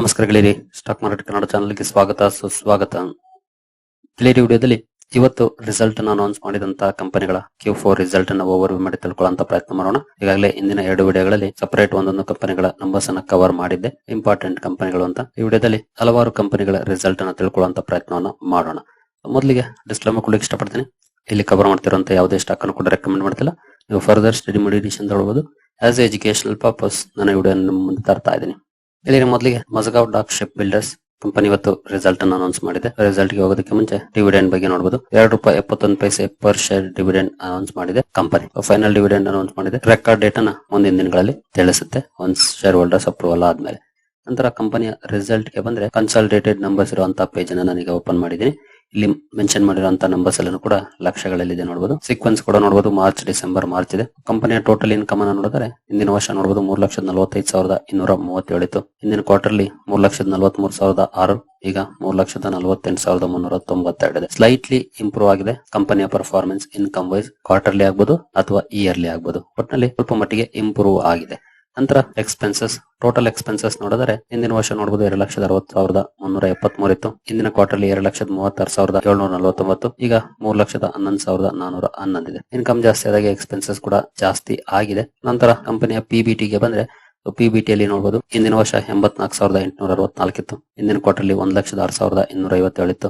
ನಮಸ್ಕಾರ ಗೆಳೆಯರಿ, stock market Kannada ಚಾನಲ್ಗೆ ಸ್ವಾಗತ, ಸುಸ್ವಾಗತ. ಗೆಳೆಯರಿ, ವಿಡಿಯೋದಲ್ಲಿ ಇವತ್ತು ರಿಸಲ್ಟ್ ಅನ್ನು ಅನೌನ್ಸ್ ಮಾಡಿದಂತಹ ಕಂಪನಿಗಳ ಕ್ಯೂ ಫೋರ್ ರಿಸಲ್ಟ್ ಅನ್ನು ಓವರ್ ಮಾಡಿ ತಿಳ್ಕೊಳ್ಳುವಂತ ಪ್ರಯತ್ನ ಮಾಡೋಣ. ಈಗಾಗಲೇ ಇಂದಿನ ಎರಡು ವಿಡಿಯೋಗಳಲ್ಲಿ ಸಪರೇಟ್ ಒಂದೊಂದು ಕಂಪನಿಗಳ ನಂಬರ್ಸ್ ಅನ್ನ ಕವರ್ ಮಾಡಿದ್ದೆ. ಇಂಪಾರ್ಟೆಂಟ್ ಕಂಪನಿಗಳು ಅಂತ. ಈ ವಿಡಿಯೋದಲ್ಲಿ ಹಲವಾರು ಕಂಪನಿಗಳ ರಿಸಲ್ಟ್ ಅನ್ನು ತಿಳ್ಕೊಳ್ಳುವಂತ ಪ್ರಯತ್ನವನ್ನು ಮಾಡೋಣ. ಮೊದಲಿಗೆ ಡಿಸ್ಕ್ಲೇಮರ್ ಕೊಡಲಿಕ್ಕೆ ಇಷ್ಟಪಡ್ತೀನಿ. ಇಲ್ಲಿ ಕವರ್ ಮಾಡ್ತಿರುವಂತ ಯಾವುದೇ ಸ್ಟಾಕ್ ಅನ್ನು ಕೂಡ ರೆಕಮೆಂಡ್ ಮಾಡ್ತಿಲ್ಲ. ನೀವು ಫರ್ದರ್ ಸ್ಟಡಿ ಮಾಡಿ ಅಂತ ಹೇಳ್ಬೋದು ಆಸ್ ಎಜುಕೇಶನಲ್ ಪರ್ಪಸ್ ನಾನು ಈ ವಿಡಿಯೋ ಮುಂದೆ ತರ್ತಾ ಇದ್ದೀನಿ. ಇಲ್ಲಿ ಮೊದಲಿಗೆ Mazagaon dock ship builders company ಇವತ್ತು ರಿಸಲ್ಟ್ ಅನ್ನು ಅನೌನ್ಸ್ ಮಾಡಿದೆ. ರಿಸಲ್ಟ್ಗೆ ಹೋಗೋದಕ್ಕೆ ಮುಂಚೆ ಡಿವಿಡೆಂಡ್ ಬಗ್ಗೆ ನೋಡಬಹುದು ಎರಡು ರೂಪಾಯಿ ಎಪ್ಪತ್ತೊಂದು ಪೈಸೆ ಪರ್ ಶೇರ್ ಡಿವಿಡೆಂಡ್ ಅನೌನ್ಸ್ ಮಾಡಿದೆ ಕಂಪನಿ. ಫೈನಲ್ ಡಿವಿಡೆಂಡ್ ಅನೌನ್ಸ್ ಮಾಡಿದೆ. ರೆಕಾರ್ಡ್ ಡೇಟ್ ಅನ್ನ ಮುಂದಿನ ದಿನಗಳಲ್ಲಿ ತಿಳಿಸುತ್ತೆ. ಒಂದ್ ಶೇರ್ ಹೋಲ್ಡರ್ಸ್ ಅಪ್ರೂವಲ್ ಆದ್ಮೇಲೆ. ನಂತರ ಕಂಪನಿಯ ರಿಸಲ್ಟ್ಗೆ ಬಂದ್ರೆ ಕನ್ಸಲ್ಟೇಟೆಡ್ ನಂಬರ್ಸ್ ಇರುವಂತಹ ಪೇಜ್ ಅನ್ನ ನಾನೀಗ ಓಪನ್ ಮಾಡಿದ್ದೀನಿ. ಇಲ್ಲಿ ಮೆನ್ಷನ್ ಮಾಡಿರುವಂತಹ ನಂಬರ್ಸ್ ಎಲ್ಲಾನು ಕೂಡ ಲಕ್ಷಗಳಲ್ಲಿದೆ ನೋಡಬಹುದು ಸೀಕ್ವೆನ್ಸ್ ಕೂಡ ನೋಡಬಹುದು ಮಾರ್ಚ್ ಡಿಸೆಂಬರ್ ಮಾರ್ಚ್ ಇದೆ. ಕಂಪನಿಯ ಟೋಟಲ್ ಇನ್ಕಮ್ ಅನ್ನು ನೋಡಿದ್ರೆ, ಹಿಂದಿನ ವರ್ಷ ನೋಡಬಹುದು ಮೂರ್ ಲಕ್ಷದ ನಲವತ್ತೈದು ಸಾವಿರದ ಇನ್ನೂರ ಮೂವತ್ತೇಳು ಇತ್ತು. ಹಿಂದಿನ ಕ್ವಾರ್ಟರ್ಲಿ ಮೂರ್ ಲಕ್ಷದ ನಲವತ್ತ್ ಮೂರು ಸಾವಿರದ ಆರು, ಈಗ ಮೂರ್ ಲಕ್ಷದ ನಲವತ್ತೆಂಟು ಸಾವಿರದ ಮುನ್ನೂರ ತೊಂಬತ್ತೆರಡು ಇದೆ. ಸ್ಲೈಟ್ಲಿ ಇಂಪ್ರೂವ್ ಆಗಿದೆ. ಕಂಪನಿಯ ಪರ್ಫಾರ್ಮೆನ್ಸ್ ಇನ್ಕಮ್ ವೈಸ್ ಕ್ವಾರ್ಟರ್ಲಿ ಆಗಬಹುದು ಅಥವಾ ಇಯರ್ಲಿ ಆಗ್ಬಹುದು ಒಟ್ಟಿನಲ್ಲಿ ಸ್ವಲ್ಪ ಮಟ್ಟಿಗೆ ಇಂಪ್ರೂವ್ ಆಗಿದೆ. ನಂತರ ಎಕ್ಸ್ಪೆನ್ಸಸ್ ಟೋಟಲ್ ಎಕ್ಸ್ಪೆನ್ಸಸ್ ನೋಡಿದರೆ ಹಿಂದಿನ ವರ್ಷ ನೋಡಬಹುದು ಎರಡು ಲಕ್ಷದ ಅರವತ್ತು ಸಾವಿರದ ಮುನ್ನೂರ ಎಪ್ಪತ್ಮೂರು ಇತ್ತು. ಹಿಂದಿನ ಕ್ವಾರ್ಟರ್ಲಿ ಎರಡು ಲಕ್ಷದ ಮೂವತ್ತಾರು ಸಾವಿರದ ಏಳ್ನೂರ ನಲವತ್ತೊಂಬತ್ತು. ಈಗ ಮೂರು ಲಕ್ಷದ ಹನ್ನೊಂದು ಸಾವಿರದ ನಾನೂರ ಹನ್ನೊಂದಿದೆ. ಇನ್ಕಮ್ ಜಾಸ್ತಿ ಆದಾಗ ಎಕ್ಸ್ಪೆನ್ಸಸ್ ಕೂಡ ಜಾಸ್ತಿ ಆಗಿದೆ. ನಂತರ ಕಂಪನಿಯ ಪಿಬಿಟಿಗೆ ಬಂದ್ರೆ ಪಿಬಿಟಿ ಅಲ್ಲಿ ನೋಡಬಹುದು ಹಿಂದಿನ ವರ್ಷ ಎಂಬತ್ನಾಲ್ಕು ಸಾವಿರದ ಎಂಟುನೂರ ಅರವತ್ನಾಲ್ಕು ಇತ್ತು. ಹಿಂದಿನ ಕ್ವಾರ್ಟರ್ಲಿ ಒಂದ್ ಲಕ್ಷದ ಆರು ಸಾವಿರದ ಇನ್ನೂರ ಐವತ್ತೇಳು ಇತ್ತು.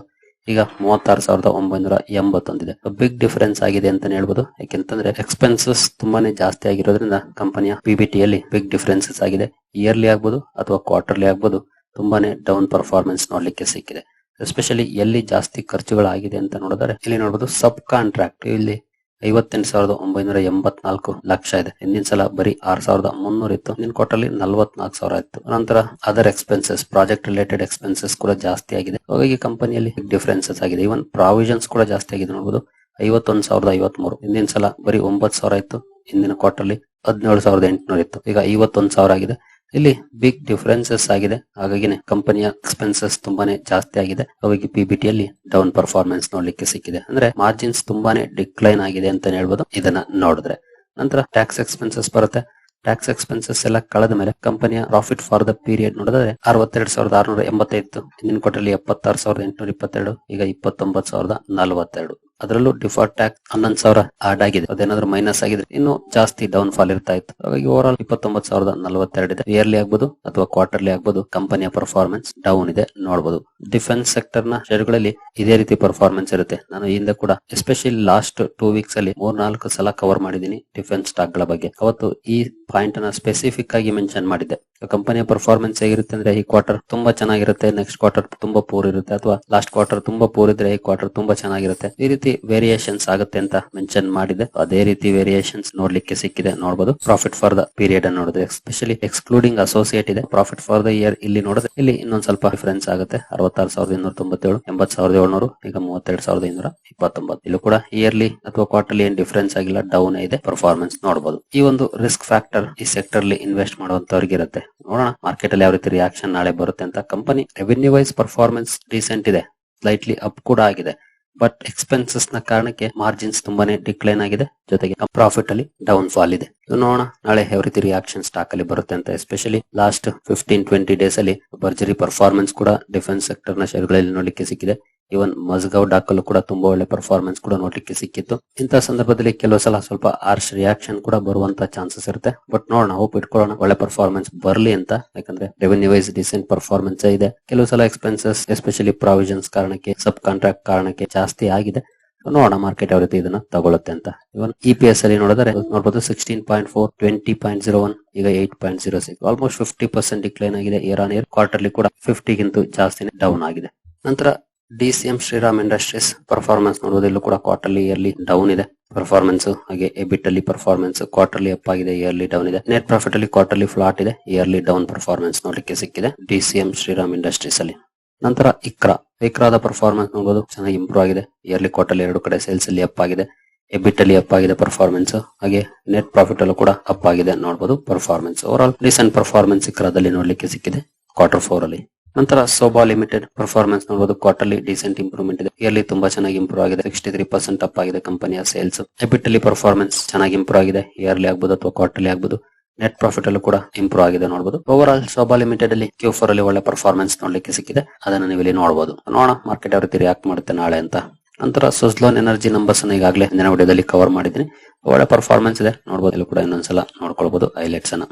ಈಗ ಮೂವತ್ತಾರು ಸಾವಿರದ ಒಂಬೈನೂರ ಎಂಬತ್ತೊಂದಿದೆ. ಬಿಗ್ ಡಿಫರೆನ್ಸ್ ಆಗಿದೆ ಅಂತಾನೆ ಹೇಳ್ಬೋದು. ಯಾಕೆಂತಂದ್ರೆ ಎಕ್ಸ್ಪೆನ್ಸಸ್ ತುಂಬಾನೇ ಜಾಸ್ತಿ ಆಗಿರೋದ್ರಿಂದ ಕಂಪನಿಯ ಪಿಬಿಟಿಯಲ್ಲಿ ಬಿಗ್ ಡಿಫರೆನ್ಸಸ್ ಆಗಿದೆ. ಇಯರ್ಲಿ ಆಗ್ಬೋದು ಅಥವಾ ಕ್ವಾರ್ಟರ್ಲಿ ಆಗ್ಬೋದು ತುಂಬಾನೇ ಡೌನ್ ಪರ್ಫಾರ್ಮೆನ್ಸ್ ನೋಡ್ಲಿಕ್ಕೆ ಸಿಕ್ಕಿದೆ. ಎಸ್ಪೆಷಲಿ ಎಲ್ಲಿ ಜಾಸ್ತಿ ಖರ್ಚುಗಳಾಗಿದೆ ಅಂತ ನೋಡಿದ್ರೆ, ಇಲ್ಲಿ ನೋಡಬಹುದು ಸಬ್ ಕಾಂಟ್ರಾಕ್ಟ್ ಇಲ್ಲಿ ಐವತ್ತೆಂಟು ಸಾವಿರದ ಒಂಬೈನೂರ ಎಂಬತ್ನಾಲ್ಕು ಲಕ್ಷ ಇದೆ. ಹಿಂದಿನ ಸಲ ಬರೀ ಆರ್ ಸಾವಿರದ ಮುನ್ನೂರ ಇತ್ತು. ಹಿಂದಿನ ಕ್ವಾರ್ಟರ್ಲಿ ನಲ್ವತ್ನಾಲ್ಕು ಸಾವಿರ ಇತ್ತು ನಂತರ other expenses project related expenses ಕೂಡ ಜಾಸ್ತಿ ಆಗಿದೆ. ಹಾಗಾಗಿ ಕಂಪನಿಯಲ್ಲಿ ಡಿಫರೆನ್ಸಸ್ ಆಗಿದೆ. ಇವನ್ ಪ್ರಾವಿಷನ್ಸ್ ಕೂಡ ಜಾಸ್ತಿ ಆಗಿದೆ ನೋಡಬಹುದು ಐವತ್ತೊಂದು ಸಾವಿರದ ಐವತ್ಮೂರು. ಹಿಂದಿನ ಸಲ ಬರೀ ಒಂಬತ್ತು ಸಾವಿರ ಇತ್ತು ಹಿಂದಿನ ಕ್ವಾರ್ಟರ್ಲಿ ಹದಿನೇಳು ಸಾವಿರದ ಎಂಟುನೂರ ಇತ್ತು. ಈಗ ಐವತ್ತೊಂದು ಸಾವಿರ ಆಗಿದೆ. ಇಲ್ಲಿ ಬಿಗ್ ಡಿಫರೆನ್ಸಸ್ ಆಗಿದೆ. ಹಾಗಾಗಿನೇ ಕಂಪನಿಯ ಎಕ್ಸ್ಪೆನ್ಸಸ್ ತುಂಬಾನೇ ಜಾಸ್ತಿ ಆಗಿದೆ. ಹಾಗಾಗಿ ಪಿಬಿಟಿ ಅಲ್ಲಿ ಡೌನ್ ಪರ್ಫಾರ್ಮೆನ್ಸ್ ನೋಡ್ಲಿಕ್ಕೆ ಸಿಕ್ಕಿದೆ. ಅಂದ್ರೆ ಮಾರ್ಜಿನ್ಸ್ ತುಂಬಾನೇ ಡಿಕ್ಲೈನ್ ಆಗಿದೆ ಅಂತ ಹೇಳ್ಬೋದು. ಇದನ್ನ ನೋಡಿದ್ರೆ ನಂತರ ಟ್ಯಾಕ್ಸ್ ಎಕ್ಸ್ಪೆನ್ಸಸ್ ಬರುತ್ತೆ. ಟ್ಯಾಕ್ಸ್ ಎಕ್ಸ್ಪೆನ್ಸಸ್ ಎಲ್ಲ ಕಳೆದ ಮೇಲೆ ಕಂಪನಿಯ ಪ್ರಾಫಿಟ್ ಫಾರ್ ದ ಪೀರಿಯಡ್ ನೋಡಿದ್ರೆ ಅರವತ್ತೆರಡು ಸಾವಿರದ ಆರ್ನೂರ ಎಂಬತ್ತೈದು, ಹಿಂದಿನ ಕೊಟ್ಟಲ್ಲಿ ಎಪ್ಪತ್ತಾರು ಸಾವಿರದ ಎಂಟುನೂರ ಇಪ್ಪತ್ತೆರಡು, ಈಗ ಇಪ್ಪತ್ತೊಂಬತ್ತು ಸಾವಿರದ ನಲವತ್ತೆರಡು. ಅದರಲ್ಲೂ ಡಿಫಾಲ್ಟ್ ಟ್ಯಾಕ್ಸ್ ಹನ್ನೊಂದು ಸಾವಿರ ಆಡ್ ಆಗಿದೆ. ಅದೇನಾದ್ರೂ ಮೈನಸ್ ಆಗಿದ್ರೆ ಇನ್ನು ಜಾಸ್ತಿ ಡೌನ್ ಫಾಲ್ ಇರ್ತಾ ಇತ್ತು. ಹಾಗಾಗಿ ಓವರ್ ಆಲ್ ಇಪ್ಪತ್ತೊಂಬತ್ತು ಸಾವಿರದ ನಲವತ್ತೆರಡು ಇದೆ. ಇಯರ್ಲಿ ಆಗ್ಬೋದು ಅಥವಾ ಕ್ವಾರ್ಟರ್ಲಿ ಆಗ್ಬೋದು ಕಂಪನಿಯ ಪರ್ಫಾರ್ಮೆನ್ಸ್ ಡೌನ್ ಇದೆ ನೋಡಬಹುದು ಡಿಫೆನ್ಸ್ ಸೆಕ್ಟರ್ನ ಶೇರ್ಗಳಲ್ಲಿ ಇದೇ ರೀತಿ ಪರ್ಫಾರ್ಮೆನ್ಸ್ ಇರುತ್ತೆ. ನಾನು ಹಿಂದೆ ಕೂಡ ಎಸ್ಪೆಷಲಿ ಲಾಸ್ಟ್ ಟೂ ವೀಕ್ಸ್ ಅಲ್ಲಿ ಮೂರ್ ನಾಲ್ಕು ಸಲ ಕವರ್ ಮಾಡಿದೀನಿ ಡಿಫೆನ್ಸ್ ಸ್ಟಾಕ್ಗಳ ಬಗ್ಗೆ. ಅವತ್ತು ಈ ಪಾಯಿಂಟ್ ಅನ್ನ ಸ್ಪೆಸಿಫಿಕ್ ಆಗಿ ಮೆನ್ಷನ್ ಮಾಡಿದೆ. ಕಂಪನಿಯ ಪರ್ಫಾರ್ಮೆನ್ಸ್ ಹೇಗಿರುತ್ತೆ ಅಂದ್ರೆ ಈ ಕ್ವಾರ್ಟರ್ ತುಂಬಾ ಚೆನ್ನಾಗಿರುತ್ತೆ ನೆಕ್ಸ್ಟ್ ಕ್ವಾರ್ಟರ್ ತುಂಬಾ ಪೂರ್ ಇರುತ್ತೆ, ಅಥವಾ ಲಾಸ್ಟ್ ಕ್ವಾರ್ಟರ್ ತುಂಬಾ ಪೂರ್ ಇದ್ರೆ ಈ ಕ್ವಾರ್ಟರ್ ತುಂಬಾ ಚೆನ್ನಾಗಿರುತ್ತೆ. ಈ ರೀತಿ ವೇರಿಯೇಷನ್ಸ್ ಆಗುತ್ತೆ ಅಂತ ಮೆನ್ಷನ್ ಮಾಡಿದೆ. ಅದೇ ರೀತಿ ವೇರಿಯೇಷನ್ಸ್ ನೋಡ್ಲಿಕ್ಕೆ ಸಿಕ್ಕಿದೆ ನೋಡಬಹುದು ಪ್ರಾಫಿಟ್ ಫಾರ್ ದ ಪೀರಿಯಡ್ ಅನ್ನು ನೋಡಿದ್ರೆ ಎಸ್ಪೆಷಲಿ ಎಕ್ಸ್ಕ್ಲೂಡಿಂಗ್ ಅಸೋಸಿಯೇಟ್ ಇದೆ. ಪ್ರಾಫಿಟ್ ಫಾರ್ ದ ಇಯರ್ ಇಲ್ಲಿ ನೋಡಿದ್ರೆ ಇಲ್ಲಿ ಇನ್ನೊಂದ್ ಸ್ವಲ್ಪ ಡಿಫರೆನ್ಸ್ ಆಗುತ್ತೆ. ಅರವತ್ತಾರು ಸಾವಿರದ ಇನ್ನೂರ ತೊಂಬತ್ತೇಳು ಎಂಬತ್ ಸಾವಿರದ ಏಳ್ನೂರು, ಈಗ ಮೂವತ್ತೆರಡು ಸಾವಿರದ ಇನ್ನೂರ ಇಪ್ಪತ್ತೊಂಬತ್ತು. ಇಲ್ಲೂ ಕೂಡ ಇಯರ್ಲಿ ಅಥವಾ ಕ್ವಾರ್ಟರ್ಲಿ ಏನ್ ಡಿಫರೆನ್ಸ್ ಆಗಿಲ್ಲ ಡೌನ್ ಇದೆ. ಪರ್ಫಾರ್ಮೆನ್ಸ್ ನೋಡಬಹುದು ಈ ಒಂದು ರಿಸ್ಕ್ ಫ್ಯಾಕ್ಟರ್ ಈ ಸೆಕ್ಟರ್ ಅಲ್ಲಿ ಇನ್ವೆಸ್ಟ್ ಮಾಡುವಂತವ್ರಿಗೆ ಇರುತ್ತೆ. ನೋಡೋಣ ಮಾರ್ಕೆಟ್ ಅಲ್ಲಿ ಯಾವ ರೀತಿ ರಿಯಾಕ್ಷನ್ ನಾಳೆ ಬರುತ್ತೆ ಅಂತ. Company revenue wise performance recent ಇದೆ. ಸ್ಲೈಟ್ಲಿ ಅಪ್ ಕೂಡ ಆಗಿದೆ. ಬಟ್ ಎಕ್ಸ್ಪೆನ್ಸಸ್ನ ಕಾರಣಕ್ಕೆ ಮಾರ್ಜಿನ್ಸ್ ತುಂಬಾನೇ ಡಿಕ್ಲೈನ್ ಆಗಿದೆ. ಜೊತೆಗೆ ಪ್ರಾಫಿಟ್ ಅಲ್ಲಿ ಡೌನ್ ಫಾಲ್ ಇದು ನೋಡೋಣ, ನಾಳೆ ಯಾವ ರೀತಿ ರಿಯಾಕ್ಷನ್ ಸ್ಟಾಕ್ ಅಲ್ಲಿ ಬರುತ್ತೆ ಅಂತ. Especially last fifteen twenty days ಅಲ್ಲಿ ಭರ್ಜರಿ ಪರ್ಫಾರ್ಮೆನ್ಸ್ ಕೂಡ ಡಿಫೆನ್ಸ್ ಸೆಕ್ಟರ್ನ ಶೇರ್ಗಳಲ್ಲಿ ನೋಡಲಿಕ್ಕೆ ಸಿಕ್ಕಿದೆ. ಇವನ್ ಮಜ್ಗಾವ್ ಡಾಕಲ್ಲೂ ಕೂಡ ತುಂಬಾ ಒಳ್ಳೆ ಪರ್ಫಾರ್ಮೆನ್ಸ್ ಕೂಡ ನೋಡ್ಲಿಕ್ಕೆ ಸಿಕ್ಕಿತ್ತು. ಇಂತಹ ಸಂದರ್ಭದಲ್ಲಿ ಕೆಲವು ಸಲ ಸ್ವಲ್ಪ ಆರ್ಶ್ ರಿಯಾಕ್ಷನ್ ಕೂಡ ಬರುವಂತ ಚಾನ್ಸಸ್ ಇರುತ್ತೆ. ಬಟ್ ನೋಡೋಣ ಹೋಪ್ ಇಟ್ಕೊಳ್ಳೋಣ. ಒಳ್ಳೆ ಪರ್ಫಾರ್ಮೆನ್ಸ್ ಬರ್ಲಿ ಅಂತ. ಯಾಕಂದ್ರೆ ರೆವೆನ್ಯೂ ವೈಸ್ ಡಿಸೆಂಟ್ ಪರ್ಫಾರ್ಮೆನ್ಸ್ ಇದೆ. ಕೆಲವು ಸಲ ಎಕ್ಸ್ಪೆನ್ಸಸ್ ಎಸ್ಪೆಷಲಿ ಪ್ರಾವಿಷನ್ಸ್ ಕಾರಣಕ್ಕೆ ಸಬ್ ಕಾಂಟ್ರಾಕ್ಟ್ ಕಾರಣಕ್ಕೆ ಜಾಸ್ತಿ ಆಗಿದೆ. ನೋಡೋಣ ಮಾರ್ಕೆಟ್ ಯಾವ ರೀತಿ ಇದನ್ನ ತಗೊಳ್ಳುತ್ತೆ ಅಂತ. ಇವನ್ ಇ ಪಿ ಎಸ್ ಅಲ್ಲಿ ನೋಡಿದ್ರೆ ನೋಡಬಹುದು sixteen point four twenty point zero one ಈಗ eight point zero six almost fifty percent decline ಆಗಿದೆ. ಇಯರ್ ಆನ್ ಇಯರ್ ಕ್ವಾರ್ಟರ್ಲಿ ಕೂಡ ಫಿಫ್ಟಿಗಿಂತ ಜಾಸ್ತಿನೇ ಡೌನ್ ಆಗಿದೆ. ನಂತರ ಡಿಸಿಎಂ ಶ್ರೀರಾಮ್ ಇಂಡಸ್ಟ್ರೀಸ್ ಪರ್ಫಾರ್ಮೆನ್ಸ್ ನೋಡಬಹುದು ಇಲ್ಲೂ ಕೂಡ ಕ್ವಾರ್ಟರ್ಲಿ ಇಯರ್ಲಿ ಡೌನ್ ಇದೆ. ಪರ್ಫಾರ್ಮೆನ್ಸ್ ಹಾಗೆ ಎಬಿಟ್ ಅಲ್ಲಿ ಪರ್ಫಾರ್ಮೆನ್ಸ್ ಕ್ವಾರ್ಟರ್ಲಿ ಅಪ್ ಆಗಿದೆ ಇಯರ್ಲಿ ಡೌನ್ ಇದೆ. ನೆಟ್ ಪ್ರಾಫಿಟ್ ಅಲ್ಲಿ ಕ್ವಾರ್ಟರ್ಲಿ ಫ್ಲಾಟ್ ಇದೆ ಇಯರ್ಲಿ ಡೌನ್ ಪರ್ಫಾರ್ಮೆನ್ಸ್ ನೋಡಲಿಕ್ಕೆ ಸಿಕ್ಕಿದೆ ಡಿಸಿಎಂ ಶ್ರೀರಾಮ್ ಇಂಡಸ್ಟ್ರೀಸ್ ಅಲ್ಲಿ. ನಂತರ ಇಕ್ರಾ. ಇಕ್ರಾದ ಪರ್ಫಾರ್ಮೆನ್ಸ್ ನೋಡಬಹುದು ಚೆನ್ನಾಗಿ ಇಂಪ್ರೂವ್ ಆಗಿದೆ. ಇಯರ್ಲಿ ಕ್ವಾರ್ಟರ್ಲಿ ಎರಡು ಕಡೆ ಸೇಲ್ಸ್ ಅಲ್ಲಿ ಅಪ್ ಆಗಿದೆ ಎಬಿಟ್ ಅಲ್ಲಿ ಅಪ್ ಆಗಿದೆ ಪರ್ಫಾರ್ಮೆನ್ಸ್ ಹಾಗೆ ನೆಟ್ ಪ್ರಾಫಿಟ್ ಅಲ್ಲೂ ಕೂಡ ಅಪ್ ಆಗಿದೆ ನೋಡಬಹುದು performance over all recent performance ಇಕ್ರಾದಲ್ಲಿ ನೋಡ್ಲಿಕ್ಕೆ ಸಿಕ್ಕಿದೆ ಕ್ವಾರ್ಟರ್ ಫೋರ್ ಅಲ್ಲಿ. ನಂತರ ಸೋಬಾ ಲಿಮಿಟೆಡ್ ಪರ್ಫಾರ್ಮೆನ್ಸ್ ನೋಡಬಹುದು ಕ್ವಾರ್ಟರ್ಲಿ ಡಿಸೆಂಟ್ ಇಂಪ್ರೂವ್ಮೆಂಟ್ ಇದೆ. ಇಯರ್ಲಿ ತುಂಬಾ ಚೆನ್ನಾಗಿ ಇಂಪ್ರೂವ್ ಆಗಿದೆ. ಸಿಕ್ಸ್ಟಿ ತ್ರೀ ಪರ್ಸೆಂಟ್ ಅಪ್ ಆಗಿದೆ ಕಂಪನಿಯ ಸೇಲ್ಸ್ ಎಬಿಟ್ ಅಲ್ಲಿ ಪರ್ಫಾರ್ಮೆನ್ಸ್ ಚೆನ್ನಾಗಿ ಇಂಪ್ರೂವ್ ಆಗಿದೆ. ಇಯರ್ಲಿ ಆಗ್ಬೋದು ಅಥವಾ ಕ್ವಾರ್ಟರ್ಲಿ ಆಗಬಹುದು ನೆಟ್ ಪ್ರಾಫಿಟ್ ಅಲ್ಲೂ ಕೂಡ ಇಂಪ್ರೂವ್ ಆಗಿದೆ ನೋಡಬಹುದು ಓವರ್ ಆಲ್ ಸೋಬಾ ಲಿಮಿಟೆಡ್ ಅಲ್ಲಿ ಕ್ಯೂ ಫೋರ್ ಅಲ್ಲಿ ಒಳ್ಳೆ ಪರ್ಫಾರ್ಮೆನ್ಸ್ ನೋಡ್ಲಿಕ್ಕೆ ಸಿಕ್ಕಿದೆ. ಅದನ್ನ ನೀವು ಇಲ್ಲಿ ನೋಡಬಹುದು ನೋಡೋಣ ಮಾರ್ಕೆಟ್ ಅವರು ರಿಯಾಕ್ಟ್ ಮಾಡುತ್ತೆ ನಾಳೆ ಅಂತ. ನಂತರ ಸುಸ್ಲೋನ್ ಎನರ್ಜಿ ನಂಬರ್ಸ್ ಅನ್ನ ಈಗಾಗಲೇ ಹಿಂದಿನ ವಿಡಿಯೋದಲ್ಲಿ ಕವರ್ ಮಾಡಿದ್ದೀನಿ. ಒಳ್ಳೆ ಪರ್ಫಾರ್ಮೆನ್ಸ್ ಇದೆ. ನೋಡಬಹುದು ಇಲ್ಲಿ ಕೂಡ ಇನ್ನೊಂದ್ಸಲ ನೋಡ್ಕೊಳ್ಬಹುದು ಹೈಲೈಟ್ಸ್ ಅನ್ನ.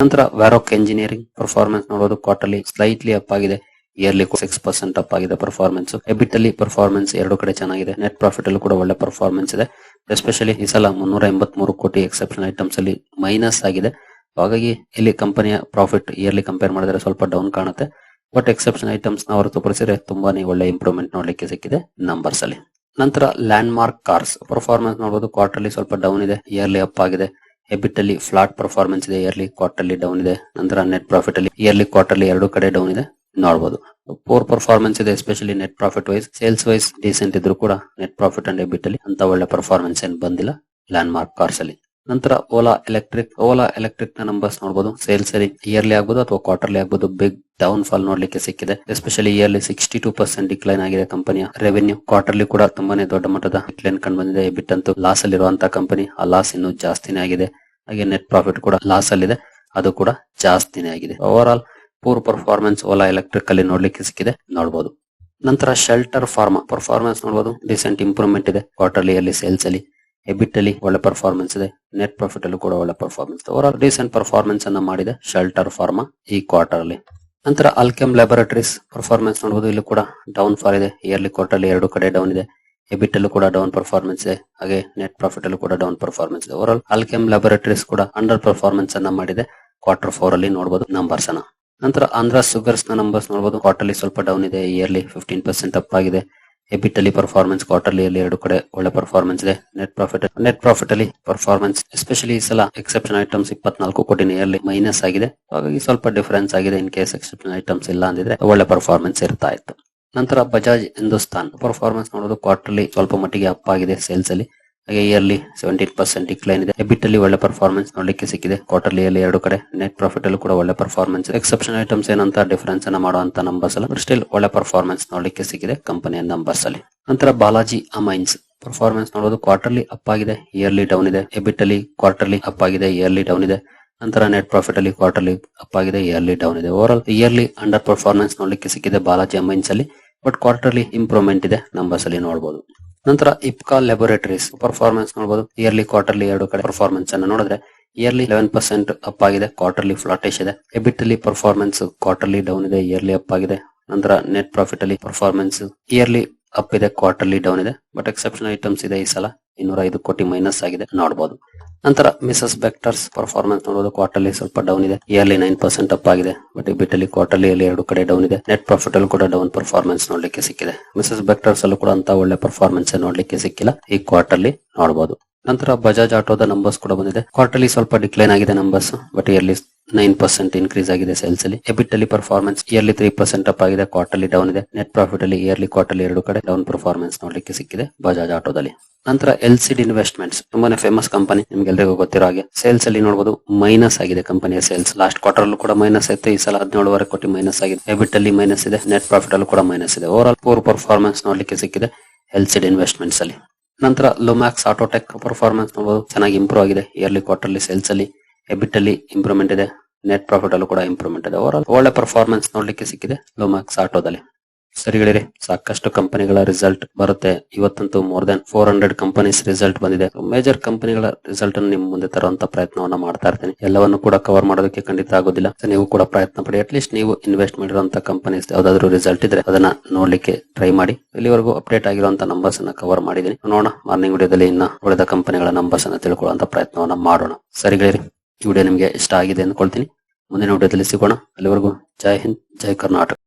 ನಂತರ ವ್ಯಾರೋಕ್ ಎಂಜಿನಿಯರಿಂಗ್ ಪರ್ಫಾರ್ಮೆನ್ಸ್ ನೋಡೋದು ಕ್ವಾರ್ಟರ್ಲಿ ಸ್ಲೈಟ್ಲಿ ಅಪ್ ಆಗಿದೆ. ಇಯರ್ಲಿ ಸಿಕ್ಸ್ ಪರ್ಸೆಂಟ್ ಅಪ್ ಆಗಿದೆ ಪರ್ಫಾರ್ಮೆನ್ಸ್ ಎಬಿಟ್ ಅಲ್ಲಿ ಪರ್ಫಾರ್ಮೆನ್ಸ್ ಎರಡು ಕಡೆ ಚೆನ್ನಾಗಿದೆ. ನೆಟ್ ಪ್ರಾಫಿಟ್ ಅಲ್ಲಿ ಕೂಡ ಒಳ್ಳೆ ಪರ್ಫಾರ್ಮೆನ್ಸ್ ಇದೆ. ಎಸ್ಪೆಷಲಿ ಈ ಸಲ ಮುನ್ನೂರ ಎಂಬತ್ಮೂರು ಕೋಟಿ ಎಕ್ಸೆಪ್ಷನ್ ಐಟಮ್ಸ್ ಅಲ್ಲಿ ಮೈನಸ್ ಆಗಿದೆ. ಹಾಗಾಗಿ ಇಲ್ಲಿ ಕಂಪನಿಯ ಪ್ರಾಫಿಟ್ ಇಯರ್ಲಿ ಕಂಪೇರ್ ಮಾಡಿದ್ರೆ ಸ್ವಲ್ಪ ಡೌನ್ ಕಾಣುತ್ತೆ. ಬಟ್ ಎಕ್ಸೆಪ್ಷನ್ ಐಟಮ್ಸ್ನ ಹೊರತುಪಡಿಸಿದ್ರೆ ತುಂಬಾನೇ ಒಳ್ಳೆ ಇಂಪ್ರೂವ್ಮೆಂಟ್ ನೋಡ್ಲಿಕ್ಕೆ ಸಿಕ್ಕಿದೆ ನಂಬರ್ಸ್ ಅಲ್ಲಿ. ನಂತರ ಲ್ಯಾಂಡ್ ಮಾರ್ಕ್ ಕಾರ್ಸ್ ಪರ್ಫಾರ್ಮೆನ್ಸ್ ನೋಡಬಹುದು ಕ್ವಾರ್ಟರ್ಲಿ ಸ್ವಲ್ಪ ಡೌನ್ ಇದೆ. ಇಯರ್ಲಿ ಅಪ್ ಆಗಿದೆ. ಎಬಿಟ್ ಅಲ್ಲಿ ಫ್ಲಾಟ್ ಪರ್ಫಾರ್ಮೆನ್ಸ್ ಇದೆ ಇಯರ್ಲಿ ಕ್ವಾರ್ಟರ್ಲಿ ಡೌನ್ ಇದೆ, ನಂತರ ನೆಟ್ ಪ್ರಾಫಿಟ್ ಅಲ್ಲಿ ಇಯರ್ಲಿ ಕ್ವಾರ್ಟರ್ಲಿ ಎರಡು ಕಡೆ ಡೌನ್ ಇದೆ. ನೋಡಬಹುದು ಪೋರ್ ಪರ್ಫಾರ್ಮೆನ್ಸ್ ಇದೆ especially net profit wise sales wise decent ಇದ್ರು ಕೂಡ ನೆಟ್ ಪ್ರಾಫಿಟ್ ಅಂಡ್ ಎಬಿಟ್ ಅಲ್ಲಿ ಅಂತ ಒಳ್ಳೆ ಪರ್ಫಾರ್ಮೆನ್ಸ್ ಏನ್ ಬಂದಿಲ್ಲ. ಲ್ಯಾಂಡ್ ಮಾರ್ಕ್ ಕಾರ್ಸ್ ಅಲ್ಲಿ. ನಂತರ ಓಲಾ ಎಲೆಕ್ಟ್ರಿಕ್ ಓಲಾ ಎಲೆಕ್ಟ್ರಿಕ್ನ ನಂಬರ್ಸ್ ನೋಡಬಹುದು ಸೇಲ್ಸ್ ಅಲ್ಲಿ ಇಯರ್ಲಿ ಆಗ್ಬೋದು ಅಥವಾ ಕ್ವಾರ್ಟರ್ಲಿ ಆಗ್ಬೋದು. ಬಿಗ್ ಡೌನ್ ಫಾಲ್ ನೋಡ್ಲಿಕ್ಕೆ ಸಿಕ್ಕಿದೆ. Especially yearly sixty two percent decline ಆಗಿದೆ ಕಂಪನಿಯ ರೆವೆನ್ಯೂ ಕ್ವಾರ್ಟರ್ಲಿ ಕೂಡ ತುಂಬಾನೇ ದೊಡ್ಡ ಮಟ್ಟದ ಡಿಕ್ಲೈನ್ ಕಂಡು ಬಂದಿದೆ. ಬಿಟ್ಟಂತೂ ಲಾಸ್ ಅಲ್ಲಿರುವಂತಹ ಕಂಪನಿ ಆ ಲಾಸ್ ಇನ್ನು ಜಾಸ್ತಿನೇ ಆಗಿದೆ. ಹಾಗೆ ನೆಟ್ ಪ್ರಾಫಿಟ್ ಕೂಡ ಲಾಸ್ ಅಲ್ಲಿದೆ ಅದು ಕೂಡ ಜಾಸ್ತಿನೇ ಆಗಿದೆ. Overall poor performance Ola Electric ಅಲ್ಲಿ ನೋಡ್ಲಿಕ್ಕೆ ಸಿಕ್ಕಿದೆ. ನೋಡಬಹುದು ನಂತರ ಶೆಲ್ಟರ್ ಫಾರ್ಮಾ ಪರ್ಫಾರ್ಮೆನ್ಸ್ ನೋಡಬಹುದು ರೀಸೆಂಟ್ ಇಂಪ್ರೂವ್ಮೆಂಟ್ ಇದೆ. ಕ್ವಾರ್ಟರ್ಲಿ ಅಲ್ಲಿ ಸೇಲ್ಸ್ ಅಲ್ಲಿ. ಎಬಿಟ್ ಅಲ್ಲಿ ಒಳ್ಳೆ ಪರ್ಫಾರ್ಮೆನ್ಸ್ ಇದೆ. ನೆಟ್ ಪ್ರಾಫಿಟ್ ಅಲ್ಲೂ ಕೂಡ ಒಳ್ಳೆ performance over all recent performance ಅನ್ನ ಮಾಡಿದೆ ಶೆಲ್ಟರ್ ಫಾರ್ಮಾ ಈ ಕ್ವಾರ್ಟರ್ ಅಲ್ಲಿ. ನಂತರ ಅಲ್ಕೆಮ್ ಲ್ಯಾಬೊರೇಟರೀಸ್ ಪರ್ಫಾರ್ಮೆನ್ಸ್ ನೋಡಬಹುದು ಇಲ್ಲೂ ಕೂಡ ಡೌನ್ ಫಾಲ್ ಇದೆ. ಇಯರ್ಲಿ ಕ್ವಾರ್ಟರ್ ಅಲ್ಲಿ ಎರಡು ಕಡೆ ಡೌನ್ ಇದೆ. ಎಬಿಟ್ ಅಲ್ಲೂ ಕೂಡ ಡೌನ್ ಪರ್ಫಾರ್ಮೆನ್ಸ್ ಇದೆ. ಹಾಗೆ ನೆಟ್ ಪ್ರಾಫಿಟ್ ಅಲ್ಲೂ ಕೂಡ ಡೌನ್ ಪರ್ಫಾರ್ಮೆನ್ಸ್ ಇದೆ. ಓವರ್ ಆಲ್ ಅಲ್ಕೆಮ್ ಲ್ಯಾಬೊರೇಟರೀಸ್ ಕೂಡ ಅಂಡರ್ ಪರ್ಫಾರ್ಮೆನ್ಸ್ ಅನ್ನ ಮಾಡಿದೆ. ಕ್ವಾರ್ಟರ್ ಫೋರ್ ಅಲ್ಲಿ ನೋಡಬಹುದು ನಂಬರ್ಸ್ ಅನ್ನ. ನಂತರ ಆಂಧ್ರ ಸುಗರ್ಸ್ನ ನಂಬರ್ಸ್ ನೋಡಬಹುದು ಕ್ವಾರ್ಟರ್ಲಿ ಸ್ವಲ್ಪ ಡೌನ್ ಇದೆ. ಇಯರ್ಲಿ ಫಿಫ್ಟೀನ್ ಪರ್ಸೆಂಟ್ ಅಪ್ ಆಗಿದೆ. ಎಬಿಟ್ ಅಲ್ಲಿ ಪರ್ಫಾರ್ಮೆನ್ಸ್ ಕ್ವಾರ್ಟರ್ಲಿ ಅಲ್ಲಿ ಎರಡು ಕಡೆ ಒಳ್ಳೆ ಪರ್ಫಾರ್ಮೆನ್ಸ್ ಇದೆ. ನೆಟ್ ಪ್ರಾಫಿಟ್ ನೆಟ್ ಪ್ರಾಫಿಟ್ ಅಲ್ಲಿ ಪರ್ಫಾರ್ಮೆನ್ಸ್ ಎಸ್ಪೆಷಲಿ ಈ ಸಲ ಎಕ್ಸೆಪ್ಷನ್ ಐಟಮ್ಸ್ ಇಪ್ಪತ್ನಾಲ್ಕು ಕೋಟಿ ನಿಯರ್ಲಿ ಮೈನಸ್ ಆಗಿದೆ. ಹಾಗಾಗಿ ಸ್ವಲ್ಪ ಡಿಫರೆನ್ಸ್ ಆಗಿದೆ. ಇನ್ ಕೇಸ್ ಎಕ್ಸೆಪ್ಷನ್ ಐಟಮ್ಸ್ ಇಲ್ಲ ಅಂದಿದ್ರೆ ಒಳ್ಳೆ ಪರ್ಫಾರ್ಮೆನ್ಸ್ ಇರ್ತಾ ಇತ್ತು. ನಂತರ ಬಜಾಜ್ ಹಿಂದೂಸ್ತಾನ್ ಪರ್ಫಾರ್ಮೆನ್ಸ್ ನೋಡೋದು ಕ್ವಾರ್ಟರ್ಲಿ ಸ್ವಲ್ಪ ಮಟ್ಟಿಗೆ ಅಪ್ ಆಗಿದೆ ಸೇಲ್ಸ್ ಅಲ್ಲಿ. ಹಾಗೆ ಇಯರ್ಲಿ ಸೆವೆಂಟೀನ್ ಪರ್ಸೆಂಟ್ ಡಿಕ್ಲೈನ್ ಇದೆ. ಎಬಿಟ್ ಅಲ್ಲಿ ಒಳ್ಳೆ ಪರ್ಫಾರ್ಮೆನ್ಸ್ ನೋಡಲಿಕ್ಕೆ ಸಿಕ್ಕಿದೆ. ಕ್ವಾರ್ಟರ್ಲಿ ಅಲ್ಲಿ ಎರಡು ಕಡೆ ನೆಟ್ ಪ್ರಾಫಿಟ್ ಅಲ್ಲಿ ಕೂಡ ಒಳ್ಳೆ ಪರ್ಫಾರ್ಮೆನ್ಸ್ ಎಕ್ಸೆಪ್ಷನ್ ಐಟಮ್ಸ್ ಏನಂತ ಡಿಫರೆನ್ಸ್ ಅನ್ನ ಮಾಡುವಂತ ನಂಬರ್ಸ್ ಅಲ್ಲ ಸ್ಟಿಲ್ ಒಳ್ಳೆ ಪರ್ಫಾರ್ಮೆನ್ಸ್ ನೋಡಲಿಕ್ಕೆ ಸಿಕ್ಕಿದೆ ಕಂಪನಿಯ ನಂಬರ್ಸ್ ಅಲ್ಲಿ. ನಂತರ ಬಾಲಾಜಿ ಅಮೈನ್ಸ್ ಪರ್ಫಾರ್ಮೆನ್ಸ್ ನೋಡೋದು ಕ್ವಾರ್ಟರ್ಲಿ ಅಪ್ ಆಗಿದೆ ಇಯರ್ಲಿ ಡೌನ್ ಇದೆ. ಎಬಿಟ್ ಅಲ್ಲಿ ಕ್ವಾರ್ಟರ್ಲಿ ಅಪ್ ಆಗಿದೆ ಇಯರ್ಲಿ ಡೌನ್ ಇದೆ. ನಂತರ ನೆಟ್ ಪ್ರಾಫಿಟ್ ಅಲ್ಲಿ ಕ್ವಾರ್ಟರ್ಲಿ ಅಪ್ ಆಗಿದೆ ಇಯರ್ಲಿ ಡೌನ್ ಇದೆ. Over all yearly under performance ನೋಡಲಿಕ್ಕೆ ಸಿಕ್ಕಿದೆ ಬಾಲಾಜಿ ಅಮೈನ್ಸ್ ಅಲ್ಲಿ. ಬಟ್ ಕ್ವಾರ್ಟರ್ಲಿ ಇಂಪ್ರೂವ್ಮೆಂಟ್ ಇದೆ ನಂಬರ್ಸ್ ಅಲ್ಲಿ ನೋಡಬಹುದು ನಂತರ ಇಪ್ಕಾ ಲ್ಯಾಬೊರೇಟರೀಸ್ ಪರ್ಫಾರ್ಮೆನ್ಸ್ ನೋಡಬಹುದು ಇಯರ್ಲಿ ಕ್ವಾರ್ಟರ್ಲಿ ಎರಡು ಕಡೆ ಪರ್ಫಾರ್ಮೆನ್ಸ್ ಅನ್ನು ನೋಡಿದ್ರೆ ಇಯರ್ಲಿ ಲೆವೆನ್ ಪರ್ಸೆಂಟ್ ಅಪ್ ಆಗಿದೆ ಕ್ವಾರ್ಟರ್ಲಿ ಫ್ಲಾಟೇಶ್ ಇದೆ. ಎಬಿಟ್ ಅಲ್ಲಿ ಪರ್ಫಾರ್ಮೆನ್ಸ್ ಕ್ವಾರ್ಟರ್ಲಿ ಡೌನ್ ಇದೆ ಇಯರ್ಲಿ ಅಪ್ ಆಗಿದೆ. ನಂತರ ನೆಟ್ ಪ್ರಾಫಿಟ್ ಅಲ್ಲಿ ಪರ್ಫಾರ್ಮೆನ್ಸ್ ಇಯರ್ಲಿ ಅಪ್ ಇದೆ ಕ್ವಾರ್ಟರ್ಲಿ ಡೌನ್ ಇದೆ. ಬಟ್ ಎಕ್ಸೆಪ್ಷನ್ ಐಟಮ್ಸ್ ಇದೆ ಈ ಸಲ. ಇನ್ನೂರ ಐದು ಕೋಟಿ ಮೈನಸ್ ಆಗಿದೆ ನೋಡಬಹುದು ನಂತರ ಮಿಸಸ್ ಬೆಕ್ಟರ್ಸ್ ಪರ್ಫಾರ್ಮೆನ್ಸ್ ನೋಡೋದು ಕ್ವಾರ್ಟರ್ಲಿ ಸ್ವಲ್ಪ ಡೌನ್ ಇದೆ. ಇಯರ್ಲಿ ನೈನ್ ಪರ್ಸೆಂಟ್ ಅಪ್ ಆಗಿದೆ. ಬಟ್ ಬಿಟ್ ಅಲ್ಲಿ ಕ್ವಾರ್ಟರ್ಲಿ ಅಲ್ಲಿ ಎರಡು ಕಡೆ ಡೌನ್ ಇದೆ. ನೆಟ್ ಪ್ರಾಫಿಟ್ ಅಲ್ಲಿ ಕೂಡ ಡೌನ್ ಪರ್ಫಾರ್ಮೆನ್ಸ್ ನೋಡ್ಲಿಕ್ಕೆ ಸಿಕ್ಕಿದೆ. ಮಿಸಸ್ ಬೆಕ್ಟರ್ಸ್ ಅಲ್ಲೂ ಕೂಡ ಅಂತ ಒಳ್ಳೆ ಪರ್ಫಾರ್ಮೆನ್ಸ್ ನೋಡ್ಲಿಕ್ಕೆ ಸಿಕ್ಕಿಲ್ಲ. ಈ ಕ್ವಾರ್ಟರ್ಲಿ ನೋಡಬಹುದು ನಂತರ ಬಜಾಜ್ ಆಟೋದ ನಂಬರ್ಸ್ ಕೂಡ ಬಂದಿದೆ. ಕ್ವಾರ್ಟರ್ಲಿ ಸ್ವಲ್ಪ ಡಿಕ್ಲೈನ್ ಆಗಿದೆ numbers but yearly nine percent increase ಆಗಿದೆ ಸೇಲ್ಸ್ ಅಲ್ಲಿ. ಎಬಿಟ್ ಅಲ್ಲಿ performance yearly three percent up ಆಗಿದೆ ಕ್ವಾರ್ಟರ್ಲಿ ಡೌನ್ ಇದೆ. ನೆಟ್ ಪ್ರಾಫಿಟ್ ಅಲ್ಲಿ ಇಯರ್ಲಿ ಕ್ವಾರ್ಟರ್ಲಿ ಎರಡು ಕಡೆ ಡೌನ್ ಪರ್ಫಾರ್ಮೆನ್ಸ್ ನೋಡ್ಲಿಕ್ಕೆ ಸಿಕ್ಕಿದೆ ಬಜಾಜ್ ಆಟೋದಲ್ಲಿ ನಂತರ ಎಲ್ ಸಿಡ್ ಇನ್ವೆಸ್ಟ್ಮೆಂಟ್ಸ್ ತುಂಬಾನೇ ಫೇಮಸ್ ಕಂಪನಿ ನಿಮ್ಗೆಲ್ರಿಗೂ ಗೊತ್ತಿರೋ ಹಾಗೆ. ಸೇಲ್ಸ್ ಅಲ್ಲಿ ನೋಡಬಹುದು ಮೈನಸ್ ಆಗಿದೆ ಕಂಪನಿಯ ಸೇಲ್ಸ್ ಲಾಸ್ಟ್ ಕ್ವಾರ್ಟರ್ ಅಲ್ಲೂ ಕೂಡ ಮೈನಸ್ ಆಯ್ತು ಈ ಸಲ ಹದಿನೇಳುವರೆ ಕೋಟಿ ಮೈನಸ್ ಆಗಿದೆ. ಎಬಿಟ್ ಅಲ್ಲಿ ಮೈನಸ್ ಇದೆ ನೆಟ್ ಪ್ರಾಫಿಟ್ ಅಲ್ಲೂ ಕೂಡ ಮೈನಸ್ ಇದೆ. ಓವರ್ ಆಲ್ ಪೂರ್ ಪರ್ಫಾರ್ಮೆನ್ಸ್ ನೋಡ್ಲಿಕ್ಕೆ ಸಿಕ್ಕಿದೆ ಎಲ್ ಸಿಡ್ ಇನ್ವೆಸ್ಟ್ಮೆಂಟ್ಸ್ ಅಲ್ಲಿ. ನಂತರ ಲೊಮ್ಯಾಕ್ಸ್ ಆಟೋಟೆಕ್ ಪರ್ಫಾರ್ಮೆನ್ಸ್ ನೋಡಬಹುದು ಚೆನ್ನಾಗಿ ಇಂಪ್ರೂವ್ ಆಗಿದೆ. ಇಯರ್ಲಿ ಕ್ವಾರ್ಟರ್ಲಿ ಸೇಲ್ಸ್ ಅಲ್ಲಿ ಎಬಿಟ್ ಅಲ್ಲಿ ಇಂಪ್ರೂವ್ಮೆಂಟ್ ಇದೆ. ನೆಟ್ ಪ್ರಾಫಿಟ್ ಅಲ್ಲೂ ಕೂಡ ಇಂಪ್ರೂವ್ಮೆಂಟ್ ಇದೆ. ಓವರ್ ಒಳ್ಳೆ ಪರ್ಫಾರ್ಮೆನ್ಸ್ ನೋಡ್ಲಿಕ್ಕೆ ಸಿಕ್ಕಿದೆ ಲೊಮ್ಯಾಕ್ಸ್ ಆಟೋದಲ್ಲಿ ಸರಿಗಳಿರಿ ಸಾಕಷ್ಟು ಕಂಪನಿಗಳ ರಿಸಲ್ಟ್ ಬರುತ್ತೆ. ಇವತ್ತಂತೂ more than four hundred companies result ಬಂದಿದೆ. ಮೇಜರ್ ಕಂಪನಿಗಳ ರಿಸಲ್ಟ್ ಅನ್ನು ನಿಮ್ ಮುಂದೆ ತರುವಂತ ಪ್ರಯತ್ನವನ್ನ ಮಾಡ್ತಾ ಇರ್ತೀನಿ. ಎಲ್ಲವನ್ನು ಕೂಡ ಕವರ್ ಮಾಡೋದಕ್ಕೆ ಖಂಡಿತ ಆಗೋದಿಲ್ಲ. ನೀವು ಕೂಡ ಪ್ರಯತ್ನ ಪಡಿ. ಅಟ್ಲೀಸ್ಟ್ ನೀವು ಇನ್ವೆಸ್ಟ್ ಮಾಡಿರುವಂತ ಕಂಪನೀಸ್ ಯಾವ್ದಾದ್ರು ರಿಸಲ್ಟ್ ಇದ್ರೆ ಅದನ್ನ ನೋಡ್ಲಿಕ್ಕೆ ಟ್ರೈ ಮಾಡಿ. ಇಲ್ಲಿವರೆಗೂ ಅಪ್ಡೇಟ್ ಆಗಿರುವಂತ ನಂಬರ್ಸ್ ಅನ್ನ ಕವರ್ ಮಾಡಿದೀನಿ ನೋಡೋಣ ಮಾರ್ನಿಂಗ್ ವಿಡಿಯೋದಲ್ಲಿ ಇನ್ನ ಉಳಿದ ಕಂಪನಿಗಳ ನಂಬರ್ಸ್ ಅನ್ನ ತಿಳ್ಕೊಳ್ಳುವಂತ ಪ್ರಯತ್ನವನ್ನ ಮಾಡೋಣ. ಸರಿಗಳಿರಿ ಈ ವಿಡಿಯೋ ನಿಮಗೆ ಇಷ್ಟ ಆಗಿದೆ ಅಂದ್ಕೊಳ್ತೀನಿ. ಮುಂದಿನ ವಿಡಿಯೋದಲ್ಲಿ ಸಿಗೋಣ. ಅಲ್ಲಿವರೆಗೂ ಜೈ ಹಿಂದ್, ಜೈ ಕರ್ನಾಟಕ.